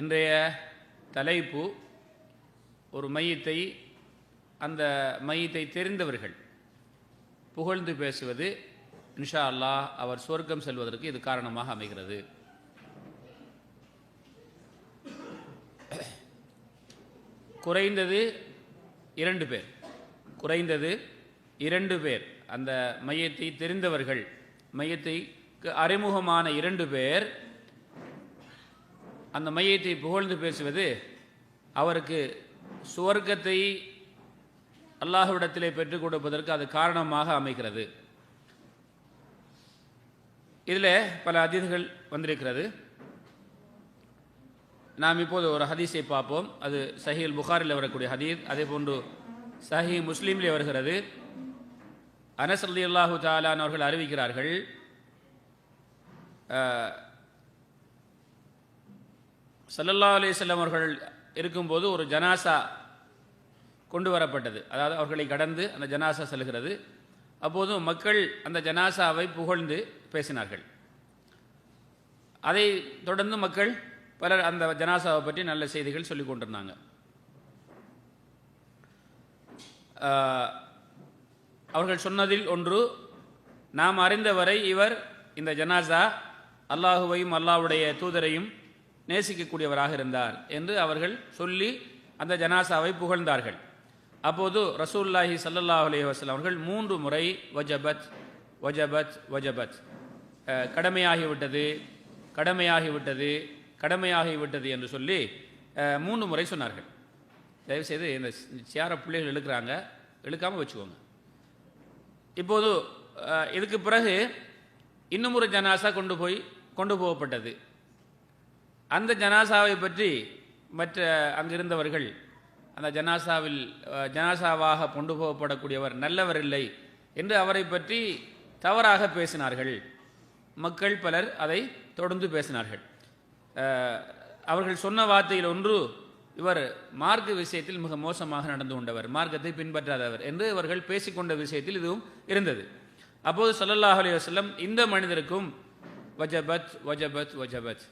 இன்றைய தலைப்பு ஒரு மையத்தை அந்த மையத்தை தெரிந்தவர்கள் புகழ்ந்து பேசுவது இன்ஷா அல்லாஹ் அவர் சொர்க்கம் செல்வதற்கு இது காரணமாக அமைகிறது. குறைந்தது இரண்டு பேர். குறைந்தது இரண்டு பேர். அந்த மையத்தை தெரிந்தவர்கள் மையத்தை அறிமுகமான இரண்டு பேர் அந்த மையத்தை புகழ்ந்து பேசுவது அவருக்கு சுவர்க்கத்தை அல்லாஹுவிடத்திலே பெற்றுக் கொடுப்பதற்கு அது காரணமாக அமைகிறது. இதில் பல அதிதிகள் வந்திருக்கிறது. நாம் இப்போது ஒரு ஹதீஸை பார்ப்போம். அது சஹீல் புகாரில் வரக்கூடிய ஹதீஸ். அதே போன்று சஹி முஸ்லீமில் வருகிறது. அனஸ் அல்லாஹு தாலான் அவர்கள் அறிவிக்கிறார்கள் சல்லல்லா ஸல்லல்லாஹு அவர்கள் இருக்கும்போது ஒரு ஜனாசா கொண்டு வரப்பட்டது. அதாவது அவர்களை கடந்து அந்த ஜனாசா செல்கிறது. அப்போது மக்கள் அந்த ஜனாசாவை புகழ்ந்து பேசினார்கள். அதை தொடர்ந்து மக்கள் பலர் அந்த ஜனாசாவை பற்றி நல்ல செய்திகள் சொல்லிக் கொண்டிருந்தாங்க. அவர்கள் சொன்னதில் ஒன்று நாம் அறிந்தவரை இவர் இந்த ஜனாசா அல்லாஹுவையும் அல்லாஹ்வுடைய தூதரையும் நேசிக்கக்கூடியவராக இருந்தார் என்று அவர்கள் சொல்லி அந்த ஜனாசாவை புகழ்ந்தார்கள். அப்போது ரசூல்லாஹி சல்லல்லாஹ் அலைஹி அவர்கள் மூன்று முறை வஜபத் வஜபத் வஜபத். கடமையாகிவிட்டது கடமையாகிவிட்டது கடமையாகிவிட்டது என்று சொல்லி மூன்று முறை சொன்னார்கள். தயவுசெய்து இந்த சேர பிள்ளைகள் இழுக்கிறாங்க இழுக்காமல் வச்சுக்கோங்க. இப்போது இதுக்கு பிறகு இன்னும் ஒரு ஜனாசா கொண்டு போய் கொண்டு போகப்பட்டது. அந்த ஜனாசாவை பற்றி மற்ற அங்கிருந்தவர்கள் அந்த ஜனாசாவில் ஜனாசாவாக கொண்டு போகப்படக்கூடியவர் நல்லவர் இல்லை என்று அவரை பற்றி தவறாக பேசினார்கள். மக்கள் பலர் அதை தொடர்ந்து பேசினார்கள். அவர்கள் சொன்ன வார்த்தையில் ஒன்று இவர் மார்க்க விஷயத்தில் மிக மோசமாக நடந்து கொண்டவர் மார்க்கத்தை பின்பற்றாதவர் என்று அவர்கள் பேசிக்கொண்ட விஷயத்தில் இதுவும் இருந்தது. அப்போது சல்லல்லாஹ் அலி வசல்லம் இந்த மனிதருக்கும் வஜபத் வஜபத் வஜபத்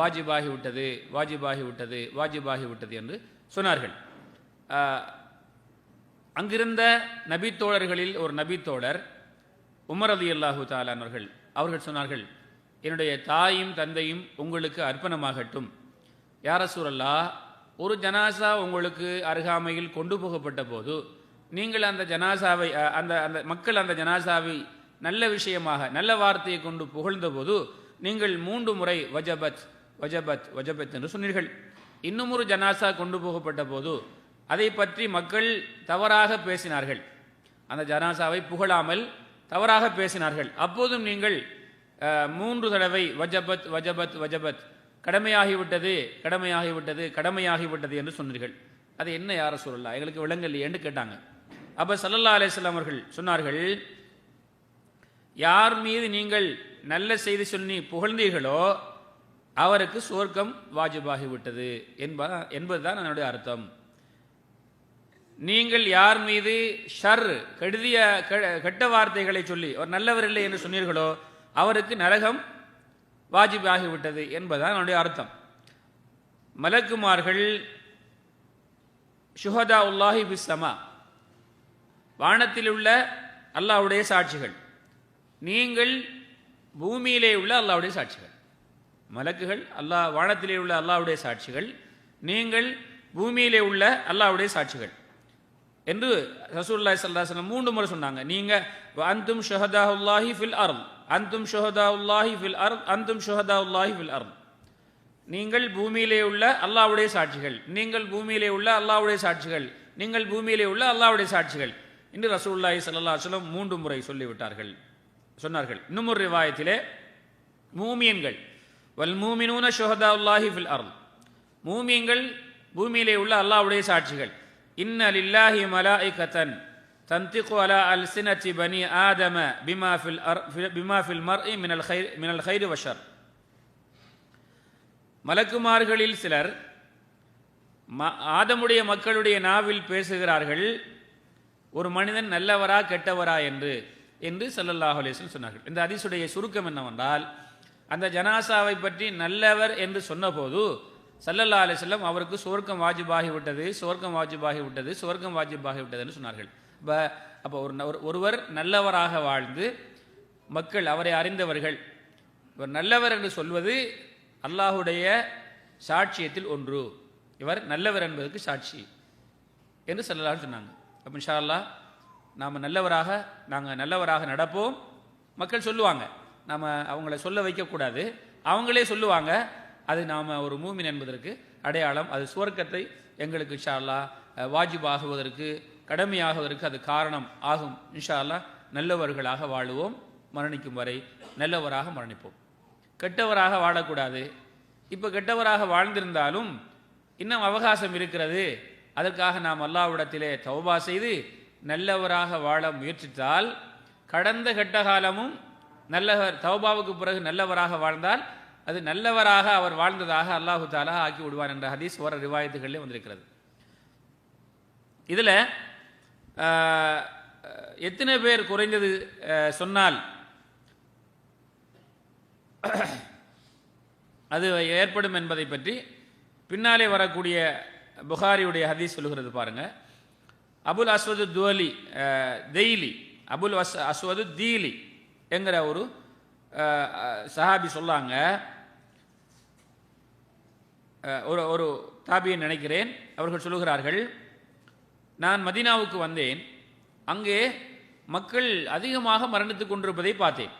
வாஜிபாகி விட்டது வாஜிபாகி விட்டது வாஜிபாகி விட்டது என்று சொன்னார்கள். அங்கிருந்த நபித்தோழர்களில் ஒரு நபித்தோழர் உமர் அலி அல்லாஹு தாலானவர்கள் அவர்கள் சொன்னார்கள் என்னுடைய தாயும் தந்தையும் உங்களுக்கு அர்ப்பணமாகட்டும். யார சூரல்லா ஒரு ஜனாசா உங்களுக்கு அருகாமையில் கொண்டு போகப்பட்ட போது நீங்கள் அந்த ஜனாசாவை அந்த அந்த மக்கள் அந்த ஜனாசாவை நல்ல விஷயமாக நல்ல வார்த்தையை கொண்டு புகழ்ந்த போது நீங்கள் மூன்று முறை வஜபத் வஜபத் வஜபத் என்று சொன்னீர்கள். இன்னும் ஒரு ஜனாசா கொண்டு போகப்பட்ட போது அதை பற்றி மக்கள் தவறாக பேசினார்கள். அந்த ஜனாசாவை புகழாமல் தவறாக பேசினார்கள். அப்போதும் நீங்கள் அஹ், மூன்று தடவை வஜபத் வஜபத் வஜபத் கடமையாகிவிட்டது கடமையாகிவிட்டது கடமையாகிவிட்டது என்று சொன்னீர்கள். அது என்ன யார சொல்லலாம் எங்களுக்கு விளங்கலையேன்னு கேட்டாங்க. அப்போ சல்லல்லா அலிஸ்லாம் அவர்கள் சொன்னார்கள் யார் மீது நீங்கள் நல்ல செய்தி சொல்லி புகழ்ந்தீர்களோ அவருக்கு சுவர்க்கம் வாஜிபாகிவிட்டது என்பதா என்பதுதான் என்னுடைய அர்த்தம். நீங்கள் யார் மீது ஷர் கெடுதிய கெட்ட வார்த்தைகளை சொல்லி ஒரு நல்லவர் இல்லை என்று சொன்னீர்களோ அவருக்கு நரகம் வாஜிபாகிவிட்டது என்பதுதான் என்னுடைய அர்த்தம். மலக்குமார்கள் ஷுஹதா உல்லாஹி பிஸ்ஸமா வானத்தில் உள்ள அல்லாவுடைய சாட்சிகள். நீங்கள் பூமியிலே உள்ள அல்லாவுடைய சாட்சிகள். மலக்குகள் அல்லாஹ் வானத்திலே உள்ள அல்லாவுடைய சாட்சிகள் நீங்கள் பூமியிலே உள்ள அல்லாஹ்வுடைய சாட்சிகள். என்று ரசூலுல்லாஹி சல்லாஹம் மூன்று முறை சொன்னாங்க. நீங்கள் அந்தும் ஷுஹதாவுல்லாஹி ஃபில் அர்த். அந்தும் ஷுஹதாவுல்லாஹி ஃபில் அர்த். அந்தும் ஷுஹதாவுல்லாஹி ஃபில் அர்த். நீங்கள் பூமியிலே உள்ள அல்லாவுடைய சாட்சிகள். நீங்கள் பூமியிலே உள்ள அல்லாவுடைய சாட்சிகள். நீங்கள் பூமியிலே உள்ள அல்லாவுடைய சாட்சிகள். என்று ரசூல்லாஹி ஸல்லல்லாஹு அலைஹி மூன்று முறை சொல்லிவிட்டார்கள். சொன்னார்கள். இன்னும் ஒரு ரிவாயத்திலே மூமியன்கள். வல் மூமினூன ஷுஹதாவுல்லாஹி ஃபில் அர்த். மூமியங்கள் பூமியிலே உள்ள அல்லாஹ்வுடைய சாட்சிகள். இன்ன லில்லாஹி மலாயிகத்தன் தந்திகு அலா அல்சினத்தி பனி ஆதம பிமா ஃபில் அர் பிமா ஃபில் மினல் ஹைர் மினல் வஷர். மலக்குமார்களில் சிலர் ம- ஆதமுடைய மக்களுடைய நாவில் பேசுகிறார்கள் ஒரு மனிதன் நல்லவரா கெட்டவரா என்று என்று சல்லல்லாஹ் அலைஹி சொன்னார்கள். இந்த அதிசுடைய சுருக்கம் என்னவென்றால் அந்த ஜனாசாவை பற்றி நல்லவர் என்று சொன்னபோது சல்லல்லா அலிஸ்லம் அவருக்கு சுவர்க்கம் வாஜிபாகி விட்டது சுவர்க்கம் வாஜிபாகி விட்டது சுவர்க்கம் வாஜிபாகி என்று சொன்னார்கள். இப்போ அப்போ ஒரு ஒரு- ஒருவர் நல்லவராக வாழ்ந்து மக்கள் அவரை அறிந்தவர்கள். இவர் நல்லவர் என்று சொல்வது அல்லாஹுடைய சாட்சியத்தில் ஒன்று. இவர் நல்லவர் என்பதற்கு சாட்சி என்று சொல்லலாம்னு சொன்னாங்க. அப்போ இன்ஷா அல்லாஹ் நாம் நல்லவராக நாங்கள் நல்லவராக நடப்போம். மக்கள் சொல்லுவாங்க. நாம் அவங்கள சொல்ல வைக்கக்கூடாது. அவங்களே சொல்லுவாங்க அது நாம் ஒரு மூமின் என்பதற்கு அடையாளம். அது சுவர்க்கத்தை எங்களுக்கு இன்ஷா அல்லாஹ் அஹ், வாஜிபாகுவதற்கு கடமையாகுவதற்கு அது காரணம் ஆகும். இன்ஷா நல்லவர்களாக வாழுவோம். மரணிக்கும் வரை நல்லவராக மரணிப்போம். கெட்டவராக வாழக்கூடாது. இப்போ கெட்டவராக வாழ்ந்திருந்தாலும் இன்னும் அவகாசம் இருக்கிறது. அதற்காக நாம் அல்லாவிடத்திலே தௌபா செய்து நல்லவராக வாழ முயற்சித்தால் கடந்த கெட்ட காலமும் நல்லவர் தௌபாவுக்கு பிறகு நல்லவராக வாழ்ந்தால் அது நல்லவராக அவர் வாழ்ந்ததாக அல்லாஹு தாலா ஆக்கி விடுவார் என்ற ஹதீஸ் வர ரிவாயத்துகளிலே வந்திருக்கிறது. இதில் எத்தனை பேர் குறைந்தது சொன்னால் அது ஏற்படும் என்பதை பற்றி பின்னாலே வரக்கூடிய புகாரியுடைய ஹதீஸ் சொல்லுகிறது பாருங்கள் அபுல் அஸ்வது துவலி தெய்லி அபுல் அஸ் அஸ்வது தீலி என்கிற ஒரு சஹாபி சொல்லாங்க. ஒரு ஒரு தாபியை நினைக்கிறேன். அவர்கள் சொல்லுகிறார்கள் நான் மதீனாவுக்கு வந்தேன். அங்கே மக்கள் அதிகமாக மரணித்துக் கொண்டிருப்பதை பார்த்தேன்.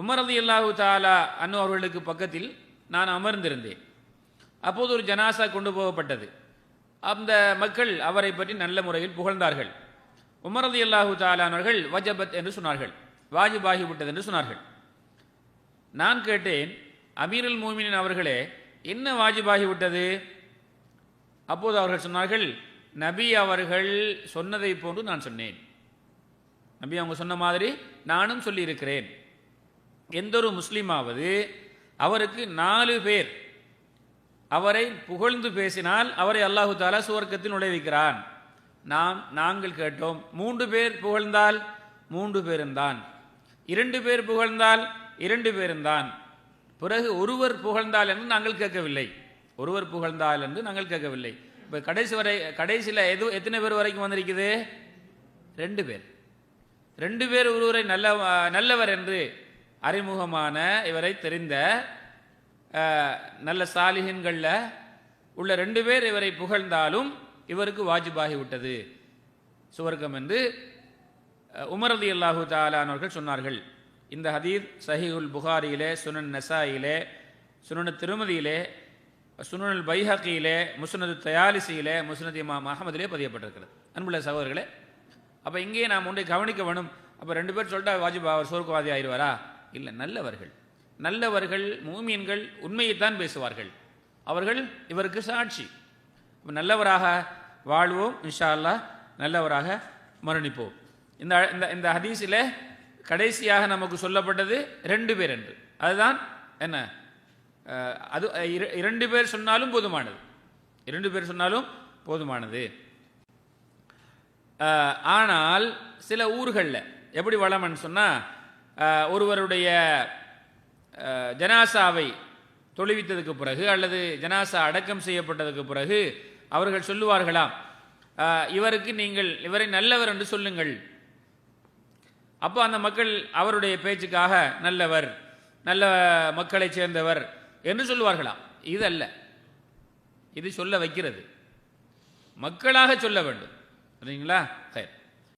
உமரது இல்லாஹு தாலா அன்னு அவர்களுக்கு பக்கத்தில் நான் அமர்ந்திருந்தேன். அப்போது ஒரு ஜனாசா கொண்டு போகப்பட்டது. அந்த மக்கள் அவரை பற்றி நல்ல முறையில் புகழ்ந்தார்கள். உமரது இல்லாஹு தாலானவர்கள் வஜபத் என்று சொன்னார்கள். வாஜிபாகிவிட்டது என்று சொன்னார்கள். நான் கேட்டேன் அமீருல் மோமினின் அவர்களே என்ன வாஜிபாகிவிட்டது? அப்போது அவர்கள் சொன்னார்கள் நபி அவர்கள் சொன்னதை போன்று நான் சொன்னேன். நபி அவங்க சொன்ன மாதிரி நானும் சொல்லியிருக்கிறேன். எந்த ஒரு முஸ்லீமாவது அவருக்கு நாலு பேர் அவரை புகழ்ந்து பேசினால் அவரை அல்லாஹு தாலா சுவர்க்கத்தில் நுழைவிக்கிறான் நாம் நாங்கள் கேட்டோம் மூன்று பேர் புகழ்ந்தால் மூன்று பேருந்தான். இரண்டு பேர் புகழ்ந்தால் இரண்டு பேருந்தான் பிறகு ஒருவர் புகழ்ந்தால் என்று நாங்கள் கேட்கவில்லை. ஒருவர் புகழ்ந்தால் என்று நாங்கள் கேட்கவில்லை. இப்போ கடைசி வரை கடைசியில் எது எத்தனை பேர் வரைக்கும் வந்திருக்குது? ரெண்டு பேர். ரெண்டு பேர் ஒருவரை நல்ல நல்லவர் என்று அறிமுகமான இவரை தெரிந்த நல்ல சாலிகன்களில் உள்ள ரெண்டு பேர் இவரை புகழ்ந்தாலும் இவருக்கு வாஜிபாகி விட்டது. சுவர்க்கம் என்று உமரது அல்லாஹு தாலானவர்கள் சொன்னார்கள். இந்த ஹதீத் சஹிஹுல் புகாரியிலே சுனன் நெசாயிலே சுனனு திருமதியிலே சுனனுல் பைஹக்கியிலே முஸ்னது தயாலிசியிலே முஸ்னத் இமாம் அகமதிலே பதியப்பட்டிருக்கிறது. அன்புள்ள சகோதரர்களே அப்போ இங்கேயே நாம் ஒன்றை கவனிக்க வேணும். அப்போ ரெண்டு பேர் சொல்லிட்டா வாஜிபா அவர் சொர்க்கவாதி ஆயிடுவாரா இல்லை நல்லவர்கள். நல்லவர்கள் மூமியன்கள் உண்மையைத்தான் பேசுவார்கள். அவர்கள் இவருக்கு சாட்சி. நல்லவராக வாழ்வோம் இன்ஷா அல்லாஹ் நல்லவராக மரணிப்போம். இந்த இந்த இந்த ஹதீஸில் கடைசியாக நமக்கு சொல்லப்பட்டது ரெண்டு பேர் என்று. அதுதான் என்ன? அது இரண்டு பேர் சொன்னாலும் போதுமானது. இரண்டு பேர் சொன்னாலும் போதுமானது. ஆனால் சில ஊர்களில் எப்படி வளமன்னு சொன்னால் ஒருவருடைய ஜனாசாவை தொழுவித்ததுக்கு பிறகு அல்லது ஜனாசா அடக்கம் செய்யப்பட்டதுக்கு பிறகு அவர்கள் சொல்லுவார்களாம் இவருக்கு நீங்கள் இவரை நல்லவர் என்று சொல்லுங்கள். அப்போ அந்த மக்கள் அவருடைய பேச்சுக்காக நல்லவர் நல்ல மக்களைச் சேர்ந்தவர் என்று சொல்லுவார்களாம். இது அல்ல இது சொல்ல வைக்கிறது. மக்களாக சொல்ல வேண்டும். சரிங்களா சரி.